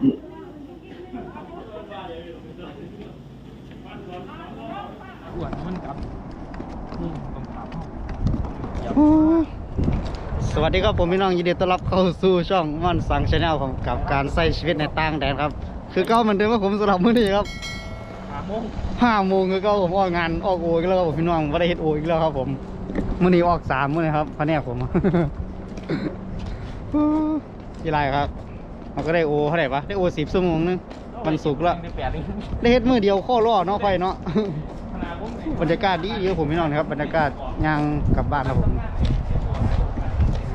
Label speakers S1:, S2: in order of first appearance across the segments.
S1: อ้วนมันกับนี่ตรงขาพ่อ
S2: สวัสดีครับผมพี่น้องยินดีต้อนรับเข้าสู่ช่องม่อนสังชาแนลของกับการใช้ชีวิตในต่างแดนครับ คือเก้าเหมือนเดิมว่าผมสำหรับมื้อนี้ครับ
S1: ขาโมง
S2: ห้าโมงคือเก้าผมออกงานออกโออีกแล้วครับผมพี่น้องไม่ได้เฮ็ดโออีกแล้วครับผมมื้อนี้ออกสามมื้อนะครับพะแนกผม ยี่ไรครับ เราก็ได้โอเท่าไหร่ปะได้โอสิบชั่วโมงนึงวันศุกร์ละ
S1: ได้แปดนี่
S2: ได้เฮ็ดมือเดียวข้อรอเนาะไฟเนาะ
S1: ขนาดผม
S2: บรรยากาศดีเยอะผมพี่น้องครับ บรรยากาศย่างกลับบ้านครับผม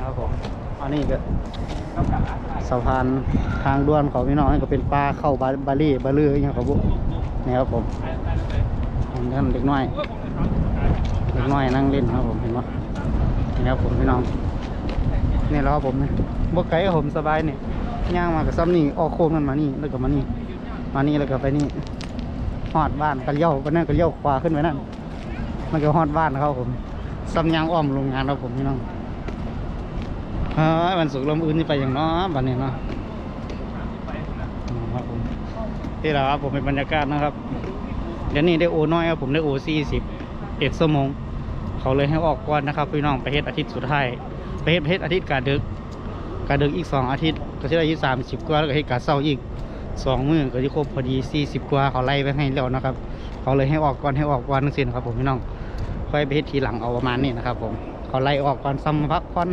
S2: ครับผมอันนี้ก็สะพานทางด่วนของพี่น้องนี่ก็เป็นปลาเข้าบาบาลีบาลืออหย่างครับผมนี่ครับผมท่านเด็กน้อยเด็กน้อยนั่งเล่นครับผมเห็นไหมนี่ครับผมพี่น้องนี่แหล้วครับผมนะบกไก่ครับผมสบายเนี่ย ย่างมากับซ้ำนี่ออกโค้งมันมานี่แล้วก็มานี่มานี่แล้วก็ไปนี่ฮอดบ้านก็เลี้ยวไปนั่นก็เลี้ยวขวาขึ้นไปนั่นมันก็ฮอดบ้านนะครับผมซ้ำย่างอ้อมโรงงานครับผมพี่น้องเฮ้ยวันศุกร์ลมอื่นนี่ไปอย่างน้อบันนี้เนาะครับผมนี่แหละครับผมเป็นบรรยากาศนะครับเดี๋ยวนี้ได้โอน้อยครับผมได้โอสี่สิบเอ็ดชั่วโมงเขาเลยให้ออกก่อนนะครับพี่น้องไปเฮ็ดอาทิตย์สุดท้ายไปเฮ็ดไปเฮ็ดอาทิตย์กาดึก กาดึกอีกสองอาทิตย์ ก็จะได้อายุสามสิบกว่าแล้วก็เฮ็ดกาเศร้าอีกสองมือก็จะครบพอดีสี่สิบกว่าเขาไล่ไปให้แล้วนะครับ เขาเลยให้ออกก่อนให้ออกก่อนทั้งสิ้นครับผมพี่น้องค่อยไปเฮ็ดทีหลังเอาประมาณนี้นะครับ ผมเขาไล่ออกก่อนซ้ำพักผ่อน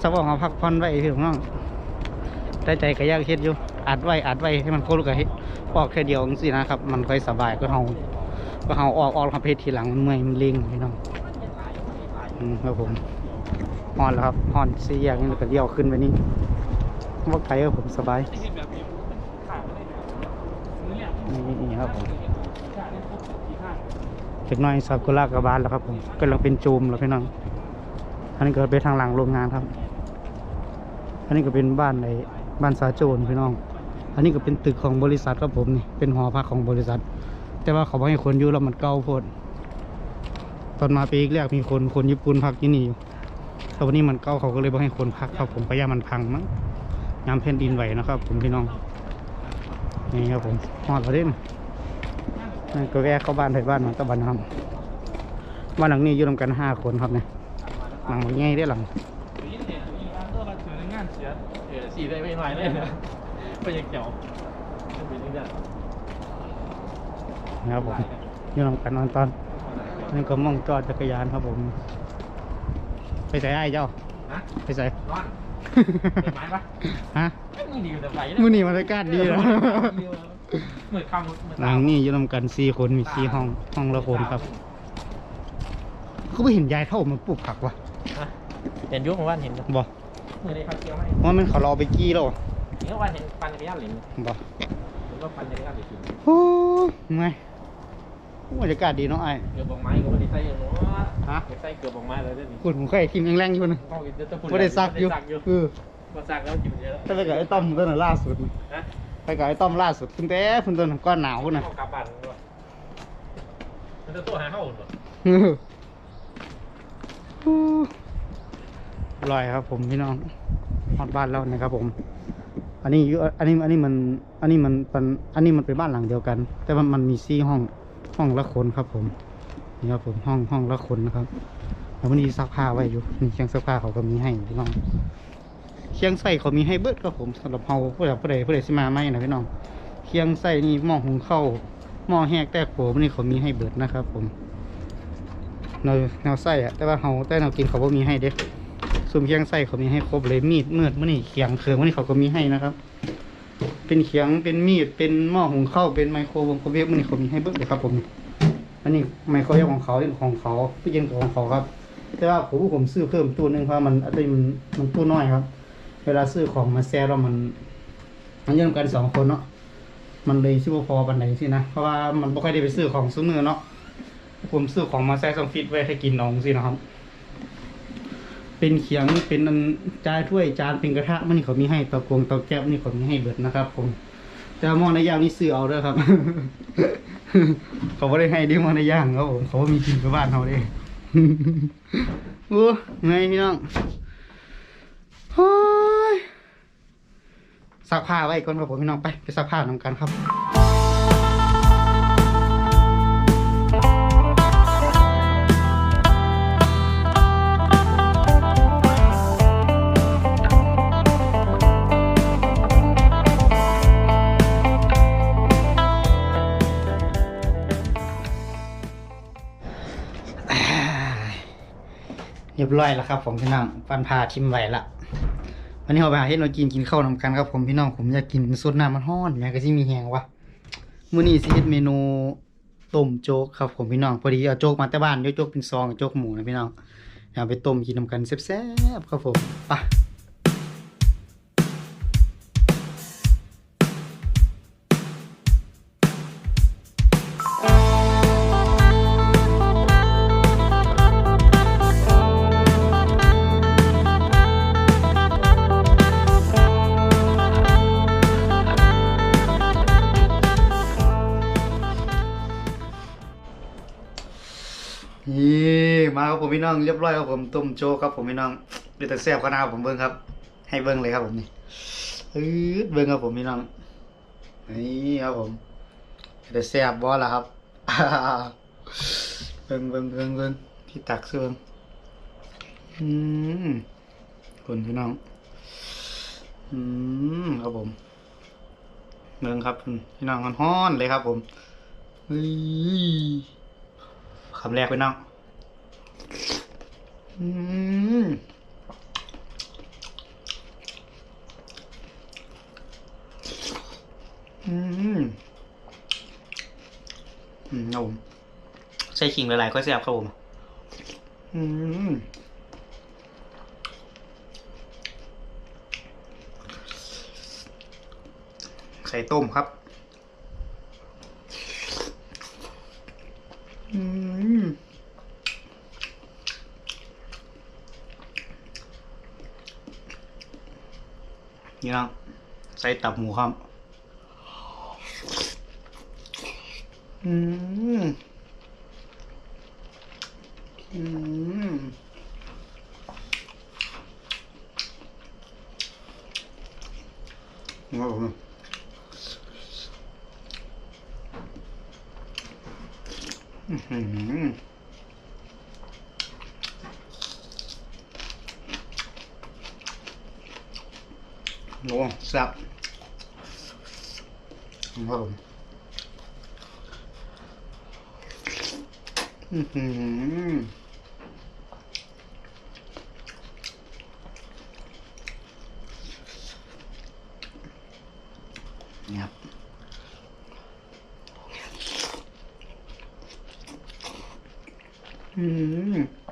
S2: ซ้ำว่าเขาพักผ่อนไว้พี่น้องได้ใจก็ยากเฮ็ดอยู่อัดไว้อัดไว้ให้มันโคตรก็เฮ็ดออกแค่เดียวจังซี่นะครับ มันค่อยสบายก็เฮาก็เฮาออกออกทำเพศทีหลังมันเมื่อยมันเลิงพี่น้องอืมครับผม ฮอนแล้วครับฮอนสี่แยกนี่ก็เลี้ยวขึ้นไปนี่ว่าไกลครับผมสบาย
S1: นี่นี่
S2: ครับผม
S1: ขาเนี่ยครบกี่ข้าง
S2: เด็กน้อยซากุระกระบาลแล้วครับผมกำลังเป็นจูมแล้วพี่น้องอันนี้ก็ไปทางหลังโรงงานครับ อันนี้ก็เป็นบ้านในบ้านสาโจนพี่น้อง อันนี้ก็เป็นตึกของบริษัทครับผมนี่เป็นหอพักของบริษัท แต่ว่าเขาไม่ให้คนอยู่แล้วมันเก่าโพดตอนมาปีแรกมีคนคนญี่ปุ่นพักที่นี่อยู่ แต่วันนี้มันเก่าเขาก็เลยไม่ให้คนพักครับผมพยายามมันพังมั้งยามแผ่นดินไหวนะครับ ผมพี่น้องนี่ครับผมหอดประเด็นนี่ก็แวะเข้าบ้านไปบ้านมันตะบันครับบ้านหลังนี้อยู่รวมกันห้าคนครับเนี่ยหลังใหญ่ได้หลัง
S1: นี่เนี่ยมีร้านก็มาถือในงานเสียเออสี่ได้ไม่ไหวเลยนะไปยังเกี่ยวเป็นยังไง
S2: นะครับผมอยู่รวมกันนอนตอนนี่ก็มองจอดจักรยานครับผม ไปใส่ไอ้เจ้า
S1: ฮะ
S2: ไปใส่
S1: ร้อนเห็นไหมปะ
S2: ฮะ
S1: ไม่มีดีแต่ไฟ
S2: มื้อนี้บรรยากาศดีนะ
S1: เหมือนคำเหมือน
S2: หลังนี้อยู่รวมกันสี่คนมีสี่ห้องห้องละคนครับเขาไม่เห็นยายเท่ามันปลูกผักวะ
S1: เห็นยุคของว่านเห็น
S2: บ่
S1: เมื่อได้พักเที่ยวไหม
S2: ว่ามันเขารอไปกี้แล้ว
S1: เห็นว่าเห็นปันจักรยานเหรียญ
S2: บ่
S1: เห็นว่าปันจักรยานเหรียญ
S2: โอ้ไง บรรยากาศดีเนาะไอ้
S1: เกือบบองไม้ก็ไม่ได้ใส่อย่างนู้น
S2: ฮะ
S1: ใส่เกือบบองไม้เลยเด้อนี่
S2: คุณผมเคยทีมแรงๆอยู่นะ
S1: ต้องจะจะพู
S2: ไม่ได้ซักอยู่
S1: ซักอยู่
S2: เออ
S1: มาซักแล้วกินเยอะ
S2: ถ้าไปกับไอ้ต้อมตัวนั้นล่าสุด
S1: นะ
S2: ไปกับไอ้ต้อมล่าสุดคุณแต่คุณตัวนั้นก้อนหนาวน่ะ
S1: เข้ากลับบ้านด้วยมันจะตัวหาเข้าหรอ
S2: เอออร่อยครับผมพี่น้องฮอดบ้านแล้วนะครับผม อันนี้อยู่อันนี้อันนี้มัน อันนี้มันเป็นอันนี้มันเป็นบ้านหลังเดียวกัน แต่ว่ามันมีซี่ห้อง ห้องละคนครับผมนี่ครับผมห้องห้องละคนนะครับแล้วมันมีซักผ้าไว้อยู่นี่เครื่องซักผ้าเขาก็มีให้พี่น้องเคียงใส่เขามีให้เบิดครับผมสำหรับเฮาผู้ใดผู้ใดผู้ใดสิมาไหมนะพี่น้องเคียงใส่นี่หม้อหุงข้าวหม้อแหกแต่โขมนี่เขามีให้เบิดนะครับ ผมแนวแนวใส่อะแต่ว่าเฮาแต่แนวกินเขาบ่มีให้เด้ซุ่มเคียงใส่เขามีให้ครบเลยมีดมืดมื้อนี่เขียงเคืองมื้อนี่เขาก็มีให้นะครับ เป็นเขียงเป็นมีดเป็นหม้อหุงข้าวเป็นไมโครวงโครเวฟมื้อนี่เขามีให้เบิดเลยครับ ผมอันนี้ไมโครเวฟของเขาเป็นของเขาตู้เย็นของเขาครับ แต่ว่าผมผมซื้อเพิ่มตู้หนึงเพราะมันอันนี้มันมันตู้น้อยครับ เวลาซื้อของมาแซ่แล้วมัน มันเยื่อมกันสองคนเนาะมันเลยชื่อพอปันไหนสินะเพราะว่ามันไม่ค่อยได้ไปซื้อของซื้อมือเนาะผมซื้อของมาแซ่สองฟิตไว้ให้กินน้องสินะครับ เป็นเขียงเป็นอันจานถ้วยจานเป็นกระทะมันนี่เขามีให้เตะกวงเตะแก้วนี่เขามีให้เบิดนะครับ ผมแต่มองในย่างนี่ซื้อเอาเด้อครับ เขาไม่ได้ให้ดิมองในย่างครับผมเขาว่ามีกินกับบ้านเขาเด้โอ้ไงพี่น้องเฮ้ยซักผ้าไว้ก่อนครับผมพี่น้องไปไปซักผ้านำกันครับ ร้อยแล้วครับ ผมพี่น้องฟันพาทิมไว้ละวันนี้เราไปหาเฮ็ดมากินกินข้าวนำกันครับผมพี่น้องผมอยากกินสดน้ำมันห้อนแม่ก็สิมีแหงวะมื้อนี้สิเฮ็ดเมนูต้มโจ๊กครับผมพี่น้องพอดีเอาโจ๊กมาแต่บ้านเดี๋ยวโจ๊กเป็นซองโจ๊กหมูนะพี่น้องเอาไปต้มกินนำกันแซ่บๆครับผมไป ครับผมพี่น้องเรียบร้อยครับผมต้มโจ๊กครับผมพี่น้องเดี๋ยวแต่แซ่บขนาดผมเบิ่งครับ ให้เบิ่งเลยครับผมนี่อืดเบิ่งครับผมพี่น้องนี่ครับผมเดี๋ยวแซ่บบ่ล่ะครับเบิ่งเบิ่งเบิ่งเบิ่งที่ตักเสื่องอืมคนพี่น้อง อืมครับผมเบิ่งครับพี่น้องฮ้อนเลยครับ ผมคำแรกพี่น้อง อืมอืมอืมครับผมใส่ขิงหลายๆก็แซ่บครับผมอืมไข่ต้มครับ อืม นี่น้องใส่ตับหมูครับ อืม อืมอืมอื้อหือโอ้แซ่บครับผมอือหือ นี่ครับ อืม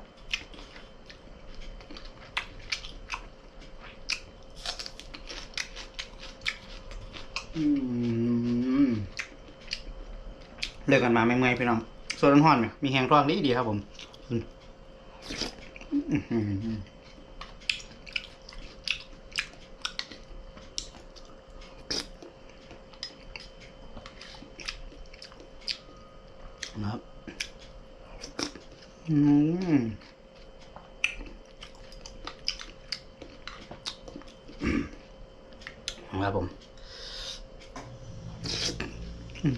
S2: อืมเลิกกัน มาไม่เมื่อยพี่น้องส่วนน้ำห้อนไหมมีแหงท้องดีดีครับผมอืมอื้อหือนะครับอืมครับผม อื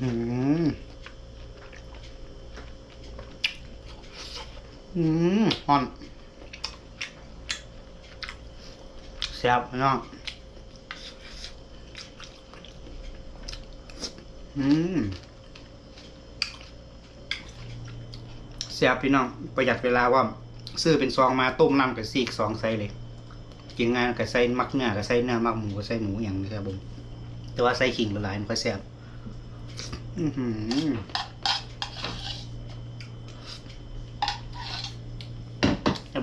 S2: อ อืมฮอนแซ่บพี่น้องอืมแซ่บพี่น้อง ประหยัดเวลาว่า ซื้อเป็นซองมาต้มน้ำกับซีกสองใส่เลยกินงายกับใส่มักเนื้อกับใส่เนื้อมักหมูกับใส่หมูอย่างนี้ครับผมแต่ว่าใส่ขิงละลายมันก็แซ่บอือหือ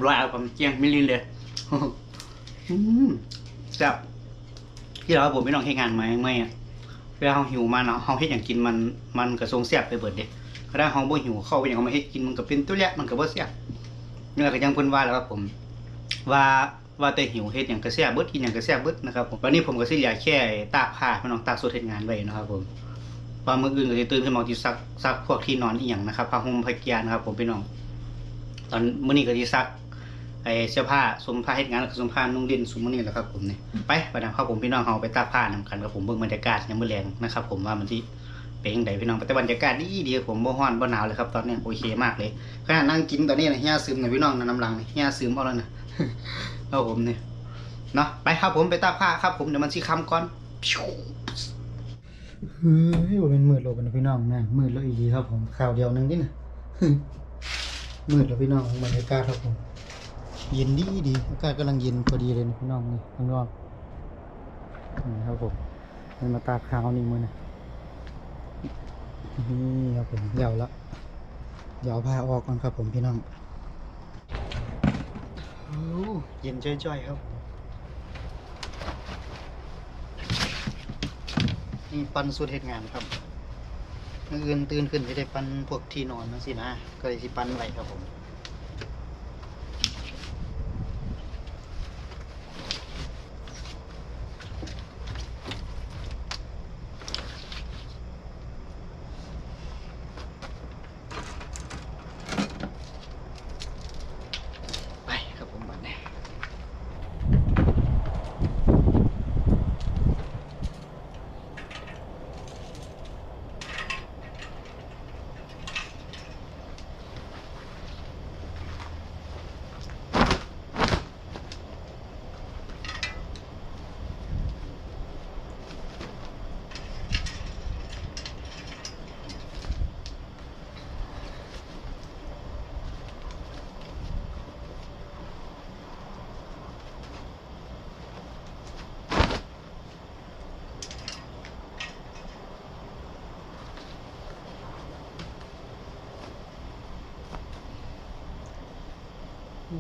S2: รียบร้อยครับผมเจียงไมิลลินเลยแซ่บที่เราผมไม่ต้องให้งานมาเมื่อยอะเวลาเราหิวมาเนาะเราเฮ็ดอย่างกินมันมันกระทรงแซ่บไปเบิดเด้ถ้าเราบ่หิวเข้าไปอย่างเขามาเฮ็ดกินมันก็เป็นตัวแรกมันก็บ่แซ่บนี่แหละก็ยังเพิ่นว่าแล้วครับผม ว่าว่าแต่หิวเฮ็ดอย่างกระแซ่บเบิดกินอย่างกระแซ่บเบิดนะครับผมวันนี้ผมก็สิเหลือแค่ตากผ้าพี่น้องตากสดเฮ็ดงานไว้นะครับผมพอมื้ออื่นก็สิตื่นขึ้นมาที่ซักซักพวกที่นอนอีหยังนะครับผ้าห่มผ้าเกียนนะครับผมพี่น้อง ตอนมื้อนี้ก็สิซัก ไอเสื้อผ้าสมผ้าเฮ็ดงานแล้วก็สมผ้านุ่งดินสมมื้อนี้แหละครับผมนี่ไปไปนะครับผมพี่น้องเฮาไปตากผ้านำกันครับผมเบิ่งบรรยากาศยามมื้อแลงนะครับผมว่ามันสิเป็นจังไดพี่น้องแต่บรรยากาศดีดีครับผมบ่ร้อนบ่หนาวเลยครับตอนนี้โอเคมากเลยขณะนั่งกินตอนนี้นะเฮียซึมนะพี่น้องนะน้ำลังนี่เฮียซึมเอาแล้วนะครับผมนี่เนาะไปครับผมไปตากผ้าครับผมเดี๋ยวมันสิค่ำก่อนเฮ้ยว่าเป็นมืดโลกันนะพี่น้องนะมืดแล้วอีกทีครับผมข่าวเดียวหนึงนี่นะมืดแล้วพี่น้องบรรยากาศครับผม เย็นดีดีอากาศกำลังเย็นพอดีเลยนะพี่น้องนี่ข้างนอกนี่ครับผมมันมาตาขาวนี่มือนะนี่ครับผมเดี๋ยวละเดี๋ยวเอาผ้าออกก่อนครับผมพี่น้องโอ้เย็นจ้อยๆครับมนี่ปันสุดเหตุงานครับมื่ออื่นตื่นขึ้นจะได้ปันพวกที่นอนนั่นสินะก็เลยสิปันไว้ครับผม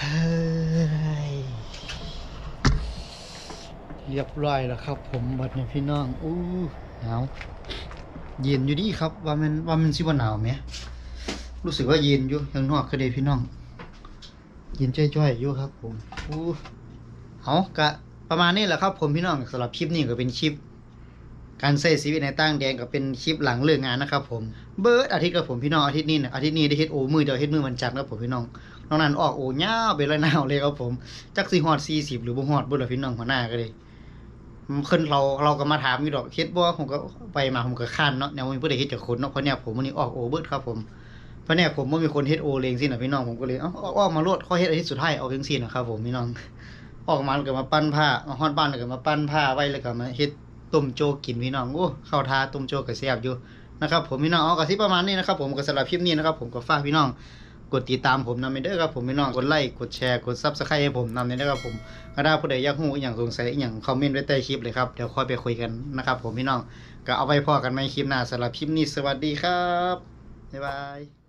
S2: เฮ้ยเรียบร้อยแล้วครับ ผมบัดเนี่ยพี่น้องอู้หนาวเย็นอยู่ดีครับ ว่ามันว่ามันสิบ่หนาวไหมรู้สึกว่าเย็นอยู่ข้างนอกก็เลยพี่น้องเย็นจ้อยๆอยู่ครับ ผมอู้เอากะประมาณนี้แหละครับ ผมพี่น้องสำหรับคลิปนี้ก็เป็นคลิป การใช้ชีวิตในต่างแดนก็เป็นคลิปหลังเลิกงานนะครับ ผมเบิร์ดอาทิตย์กับผมพี่น้องอาทิตย์นี้เนี่ยอาทิตย์นี้ได้เฮ็ดโอมือเดียวเฮ็ดมือวันจันทร์ครับผมพี่น้องนอกนั้นออกโอ้ยาวไปเลยหนาวเลยครับผมจักสิฮอด40หรือบ่ฮอดบ่ล่ะพี่น้องหัวหน้าก็เลย ขึ้นเราเราก็มาถามอยู่ดอกเฮ็ดบ่ผมก็ไปมาผมก็ค้านเนาะแนวมีผู้ใดเฮ็ดจากคนเนาะเพราะเนี่ยผมมื้อนี้ออกโอเบิร์ดครับผมเพราะเนี่ยผมบ่มีคนเฮ็ดโอเลงสินะพี่น้องผมก็เลยเอ้าออกมาโลดขอเฮ็ดอาทิตย์สุดท้ายเอาจังซี่นะครับผมพี่น้องออกมาแล้วก็มาปั้นผ้าเอาฮอดบ้านแล้วก็มาปั้นผ้าไว้แล้วก็มาเฮ็ดต้มโจกินพี่น้องโอ้เข้าทาต้มโจก็แซ่บอยู่นะครับผมพี่น้องเอาก็สิประมาณนี้นะครับผมก็สำหรับคลิปนี้นะครับผมก็ฝากพี่น้อง กดติดตามผมนำไปเด้อครับผมพี่น้องกดไลค์กดแชร์กดซับสไครต์ให้ผมนำไปเด้อครับผมก็ได้ผู้ใดอยากหู้อหย่างสงสัยอหย่างคอมเมนต์ไว้ใต้คลิปเลยครับเดี๋ยวค่อยไปคุยกันนะครับผมพี่น้องก็เอาไว้พอกันในคลิปหน้าสำหรับคลิปนี้สวัสดีครับบ๊ายบาย